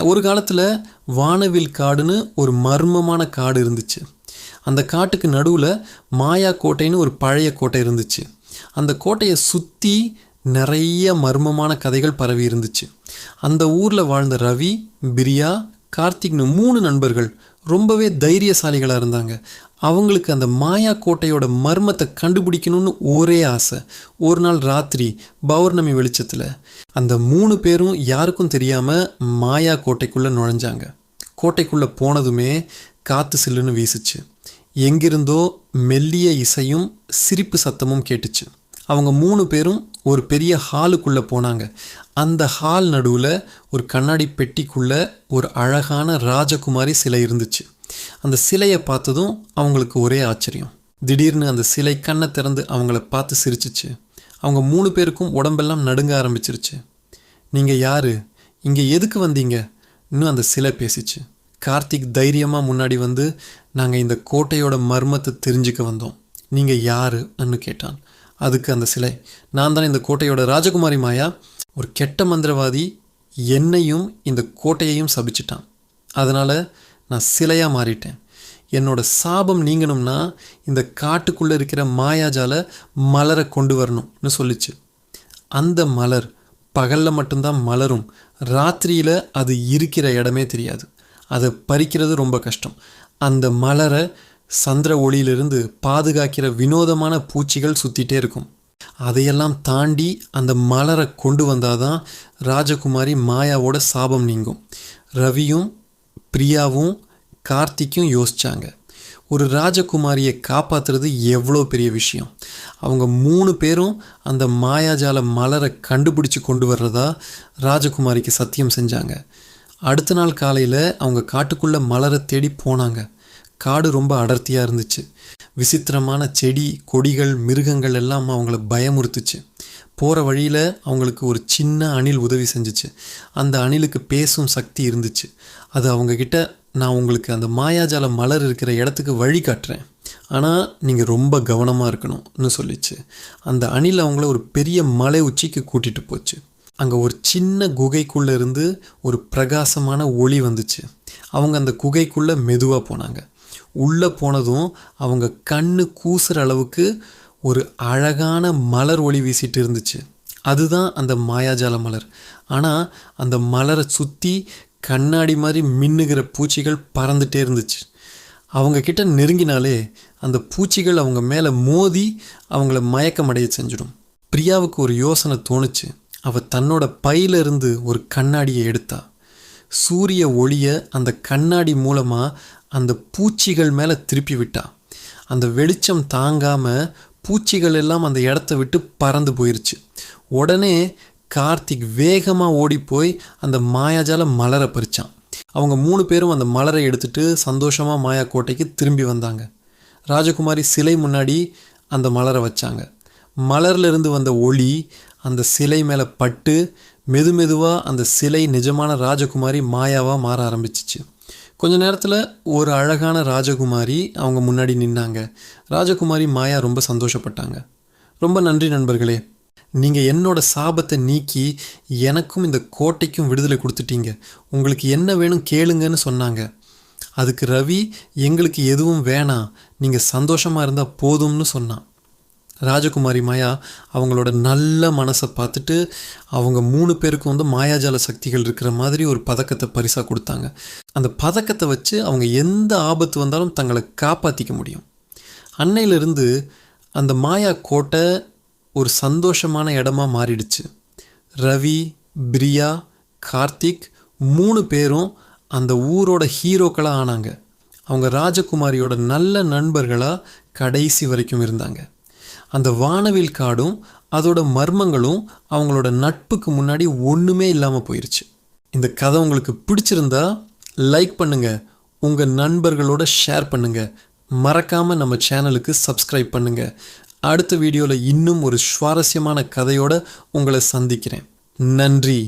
ஒரு காலத்தில் வானவில் காடுன்னு ஒரு மர்மமான காடு இருந்துச்சு. அந்த காட்டுக்கு நடுவில் மாயா கோட்டைன்னு ஒரு பழைய கோட்டை இருந்துச்சு. அந்த கோட்டையை சுற்றி நிறைய மர்மமான கதைகள் பரவி இருந்துச்சு. அந்த ஊரில் வாழ்ந்த ரவி பிரியா கார்த்திக்னு மூணு நண்பர்கள் ரொம்பவே தைரியசாலிகளாக இருந்தாங்க. அவங்களுக்கு அந்த மாயா கோட்டையோட மர்மத்தை கண்டுபிடிக்கணும்னு ஒரே ஆசை. ஒரு நாள் ராத்திரி பௌர்ணமி வெளிச்சத்தில் அந்த மூணு பேரும் யாருக்கும் தெரியாமல் மாயா கோட்டைக்குள்ளே நுழைஞ்சாங்க. கோட்டைக்குள்ளே போனதுமே காற்று சில்லுன்னு வீசுச்சு. எங்கிருந்தோ மெல்லிய இசையும் சிரிப்பு சத்தமும் கேட்டுச்சு. அவங்க மூணு பேரும் ஒரு பெரிய ஹாலுக்குள்ளே போனாங்க. அந்த ஹால் நடுவில் ஒரு கண்ணாடி பெட்டிக்குள்ளே ஒரு அழகான ராஜகுமாரி சிலை இருந்துச்சு. அந்த சிலையை பார்த்ததும் அவங்களுக்கு ஒரே ஆச்சரியம். திடீர்னு அந்த சிலை கண்ணை திறந்து அவங்கள பார்த்து சிரிச்சிச்சு. அவங்க மூணு பேருக்கும் உடம்பெல்லாம் நடுங்க ஆரம்பிச்சிருச்சு. நீங்கள் யார்? இங்கே எதுக்கு வந்தீங்க? இன்னும் அந்த சிலை பேசிச்சு. கார்த்திக் தைரியமாக முன்னாடி வந்து நாங்கள் இந்த கோட்டையோட மர்மத்தை தெரிஞ்சுக்க வந்தோம். நீங்கள் யாருன்னு கேட்டான். அதுக்கு அந்த சிலை. நான் தான் இந்த கோட்டையோட ராஜகுமாரி மாயா? ஒரு கெட்ட மந்திரவாதி என்னையும் இந்த கோட்டையையும் சபிச்சிட்டான். அதனால் நான் சிலையாக மாறிட்டேன். என்னோட சாபம் நீங்கணும்னா இந்த காட்டுக்குள்ளே இருக்கிற மாயாஜால மலரை கொண்டு வரணும்னு சொல்லிச்சு. அந்த மலர் பகலில் மட்டும்தான் மலரும். ராத்திரியில் அது இருக்கிற இடமே தெரியாது. அதை பறிக்கிறது ரொம்ப கஷ்டம். அந்த மலரை சந்திர ஒளியிலிருந்து பாதுகாக்கிற வினோதமான பூச்சிகள் சுற்றிட்டே இருக்கும். அதையெல்லாம் தாண்டி அந்த மலரை கொண்டு வந்தாதான் ராஜகுமாரி மாயாவோட சாபம் நீங்கும். ரவியும் பிரியாவும் கார்த்திக்கும் யோசிச்சாங்க. ஒரு ராஜகுமாரியை காப்பாற்றுறது எவ்வளோ பெரிய விஷயம்? அவங்க மூணு பேரும் அந்த மாயாஜால மலரை கண்டுபிடிச்சு கொண்டு வர்றதா ராஜகுமாரிக்கு சத்தியம் செஞ்சாங்க. அடுத்த நாள் காலையில் அவங்க காட்டுக்குள்ளே மலரை தேடி போனாங்க. காடு ரொம்ப அடர்த்தியாக இருந்துச்சு. விசித்திரமான செடி கொடிகள் மிருகங்கள் எல்லாம் அவங்கள பயமுறுத்துச்சு. போகிற வழியில் அவங்களுக்கு ஒரு சின்ன அணில் உதவி செஞ்சுச்சு. அந்த அணிலுக்கு பேசும் சக்தி இருந்துச்சு. அது அவங்கக்கிட்ட நான் உங்களுக்கு அந்த மாயாஜால மலர் இருக்கிற இடத்துக்கு வழி காட்டுறேன். ஆனால் நீங்கள் ரொம்ப கவனமாக இருக்கணும்னு சொல்லிச்சு. அந்த அணில் அவங்கள ஒரு பெரிய மலை உச்சிக்கு கூட்டிகிட்டு போச்சு. அங்கே ஒரு சின்ன குகைக்குள்ளே இருந்து ஒரு பிரகாசமான ஒளி வந்துச்சு. அவங்க அந்த குகைக்குள்ளே மெதுவாக போனாங்க. உள்ளே போனதும் அவங்க கண்ணு கூசுகிற அளவுக்கு ஒரு அழகான மலர் ஒளி வீசிட்டு இருந்துச்சு. அதுதான் அந்த மாயாஜால மலர். ஆனால் அந்த மலரை சுற்றி கண்ணாடி மாதிரி மின்னுகிற பூச்சிகள் பறந்துட்டே இருந்துச்சு. அவங்க கிட்ட நெருங்கினாலே அந்த பூச்சிகள் அவங்க மேலே மோதி அவங்கள மயக்கமடைய செஞ்சிடும். பிரியாவுக்கு ஒரு யோசனை தோணுச்சு. அவள் தன்னோட பையிலிருந்து ஒரு கண்ணாடியை எடுத்தா. சூரிய ஒளியை அந்த கண்ணாடி மூலமாக அந்த பூச்சிகள் மேலே திருப்பி விட்டா. அந்த வெளிச்சம் தாங்காமல் பூச்சிகள் எல்லாம் அந்த இடத்த விட்டு பறந்து போயிருச்சு. உடனே கார்த்திக் வேகமாக ஓடி போய் அந்த மாயாஜால மலரை பறிச்சான். அவங்க மூணு பேரும் அந்த மலரை எடுத்துட்டு சந்தோஷமாக மாயா கோட்டைக்கு திரும்பி வந்தாங்க. ராஜகுமாரி சிலை முன்னாடி அந்த மலரை வச்சாங்க. மலர்லேருந்து வந்த ஒளி அந்த சிலை மேலே பட்டு மெது மெதுவாக அந்த சிலை நிஜமான ராஜகுமாரி மாயாவாக மாற ஆரம்பிச்சிச்சு. கொஞ்ச நேரத்தில் ஒரு அழகான ராஜகுமாரி அவங்க முன்னாடி நின்னாங்க. ராஜகுமாரி மாயா ரொம்ப சந்தோஷப்பட்டாங்க. ரொம்ப நன்றி நண்பர்களே. நீங்கள் என்னோட சாபத்தை நீக்கி எனக்கும் இந்த கோட்டைக்கும் விடுதலை கொடுத்துட்டீங்க. உங்களுக்கு என்ன வேணும் கேளுங்கன்னு சொன்னாங்க. அதுக்கு ரவி எங்களுக்கு எதுவும் வேணாம். நீங்கள் சந்தோஷமாக இருந்தால் போதும்னு சொன்னான். ராஜகுமாரி மாயா அவங்களோட நல்ல மனசை பார்த்துட்டு அவங்க மூணு பேருக்கும் வந்து மாயாஜால சக்திகள் இருக்கிற மாதிரி ஒரு பதக்கத்தை பரிசாக கொடுத்தாங்க. அந்த பதக்கத்தை வச்சு அவங்க எந்த ஆபத்து வந்தாலும் தங்களை காப்பாற்றிக்க முடியும். அன்னையிலிருந்து அந்த மாயா கோட்டை ஒரு சந்தோஷமான இடமா மாறிடுச்சு. ரவி பிரியா கார்த்திக் மூணு பேரும் அந்த ஊரோட ஹீரோக்களாக ஆனாங்க. அவங்க ராஜகுமாரியோட நல்ல நண்பர்களாக கடைசி வரைக்கும் இருந்தாங்க. அந்த வானவில் காடும் அதோட மர்மங்களும் அவங்களோட நட்புக்கு முன்னாடி ஒன்றுமே இல்லாமல் போயிடுச்சு இந்த கதை உங்களுக்கு பிடிச்சிருந்தா லைக் பண்ணுங்கள் உங்கள் நண்பர்களோட ஷேர் பண்ணுங்கள் மறக்காமல் நம்ம சேனலுக்கு சப்ஸ்கிரைப் பண்ணுங்கள் அடுத்த வீடியோவில் இன்னும் ஒரு சுவாரஸ்யமான கதையோடு உங்களை சந்திக்கிறேன். நன்றி.